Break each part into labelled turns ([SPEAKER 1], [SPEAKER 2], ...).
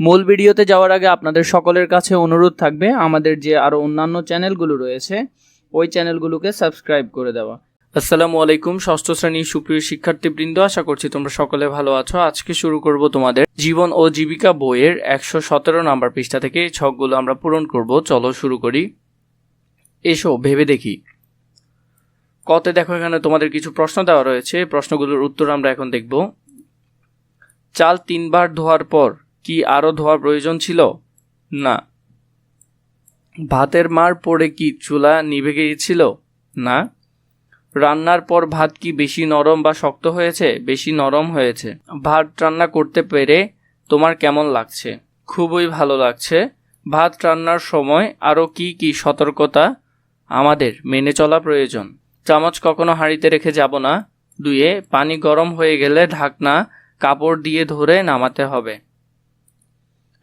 [SPEAKER 1] মূল ভিডিওতে যাওয়ার আগে আপনাদের সকলের কাছে অনুরোধ থাকবে, আমাদের যে আরও অন্যান্য চ্যানেলগুলো রয়েছে, ওই চ্যানেলগুলোকে সাবস্ক্রাইব করে দেওয়া। আসসালামু আলাইকুম, ষষ্ঠ শ্রেণির সুপ্রিয় শিক্ষার্থীবৃন্দ, আশা করছি তোমরা সকলে ভালো আছো। আজকে শুরু করব তোমাদের জীবন ও জীবিকা বইয়ের একশো সতেরো নাম্বার পৃষ্ঠা থেকে ছকগুলো আমরা পূরণ করব। চলো শুরু করি। এসো, ভেবে দেখি। কতে দেখো এখানে তোমাদের কিছু প্রশ্ন দেওয়া রয়েছে। প্রশ্নগুলোর উত্তর আমরা এখন দেখব। চাল তিনবার ধোয়ার পর কি আরও ধোয়া প্রয়োজন ছিল? না। ভাতের মার পড়ে কি চুলা নিভে গিয়েছিল? না। রান্নার পর ভাত কি বেশি নরম বা শক্ত হয়েছে? বেশি নরম হয়েছে। ভাত রান্না করতে পেরে তোমার কেমন লাগছে? খুবই ভালো লাগছে। ভাত রান্নার সময় আরও কি কি সতর্কতা আমাদের মেনে চলা প্রয়োজন? চামচ কখনো হাঁড়িতে রেখে যাব না। দুয়ে পানি গরম হয়ে গেলে ঢাকনা, কাপড় দিয়ে ধরে নামাতে হবে।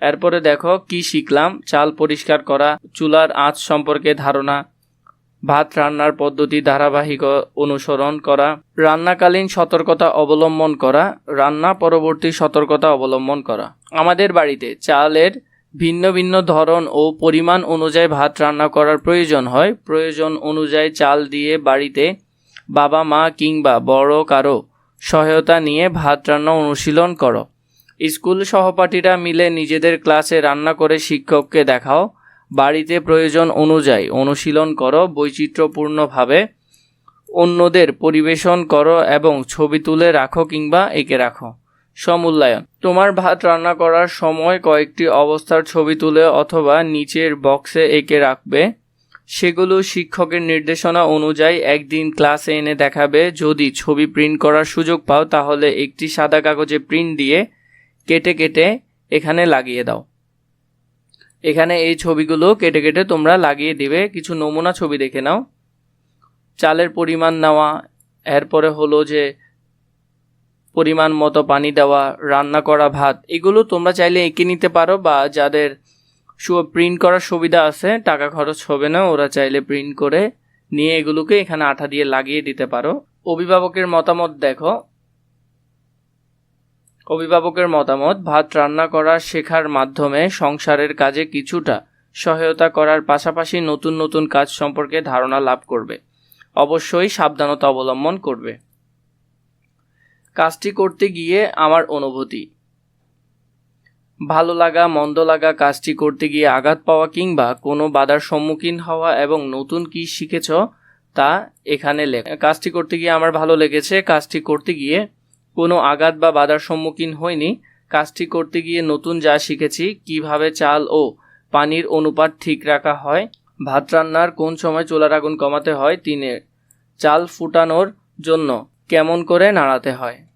[SPEAKER 1] এরপরে দেখো কি শিখলাম? চাল পরিষ্কার করা, চুলার আঁচ সম্পর্কে ধারণা, ভাত রান্নার পদ্ধতি ধারাবাহিক অনুসরণ করা, রান্নাকালীন সতর্কতা অবলম্বন করা, রান্না পরবর্তী সতর্কতা অবলম্বন করা। আমাদের বাড়িতে চালের ভিন্ন ভিন্ন ধরন ও পরিমাণ অনুযায়ী ভাত রান্না করার প্রয়োজন হয়। প্রয়োজন অনুযায়ী চাল দিয়ে বাড়িতে বাবা মা কিংবা বড় কারও সহায়তা নিয়ে ভাত রান্না অনুশীলন করো। স্কুল সহপাঠীরা মিলে নিজেদের ক্লাসে রান্না করে শিক্ষককে দেখাও। বাড়িতে প্রয়োজন অনুযায়ী অনুশীলন করো, বৈচিত্র্যপূর্ণভাবে অন্যদের পরিবেশন করো এবং ছবি তুলে রাখো কিংবা এঁকে রাখো। সমূল্যায়ন। তোমার ভাত রান্না করার সময় কয়েকটি অবস্থার ছবি তুলে অথবা নিচের বক্সে এঁকে রাখবে। সেগুলো শিক্ষকের নির্দেশনা অনুযায়ী একদিন ক্লাসে এনে দেখাবে। যদি ছবি প্রিন্ট করার সুযোগ পাও, তাহলে একটি সাদা কাগজে প্রিন্ট দিয়ে কেটে কেটে এখানে লাগিয়ে দাও। এখানে এই ছবিগুলো কেটে কেটে তোমরা লাগিয়ে দিবে। কিছু নমুনা ছবি দেখে নাও। চালের পরিমাণ নেওয়া, এরপরে হলো যে পরিমাণ মতো পানি দেওয়া, রান্না করা ভাত, এগুলো তোমরা চাইলে এঁকে নিতে পারো বা যাদের প্রিন্ট করার সুবিধা আছে, টাকা খরচ হবে না, ওরা চাইলে প্রিন্ট করে নিয়ে এগুলোকে এখানে আঠা দিয়ে লাগিয়ে দিতে পারো। অভিভাবকের মতামত দেখো। অভিভাবকের মতামত, ভাত রান্না করা শেখার মাধ্যমে সংসারের কাজে কিছুটা সহায়তা করার পাশাপাশি নতুন নতুন কাজ সম্পর্কে ধারণা লাভ করবে। অবশ্যই সাবধানতা অবলম্বন করবে। কাজটি করতে গিয়ে আমার অনুভূতি। ভালো লাগা, মন্দ লাগা কাজটি করতে গিয়ে আঘাত পাওয়া কিংবা কোনো বাধার সম্মুখীন হওয়া এবং নতুন কি শিখেছ তা এখানে লেখা। কাজটি করতে গিয়ে আমার ভালো লেগেছে, কাজটি করতে গিয়ে কোনো আঘাত বা বাধার সম্মুখীন হয়নি কাজটি করতে গিয়ে নতুন যা শিখেছি, কীভাবে চাল ও পানির অনুপাত ঠিক রাখা হয়, ভাত রান্নার কোন সময় চুলার আগুন কমাতে হয়, তিনের চাল ফুটানোর জন্য কেমন করে নাড়াতে হয়।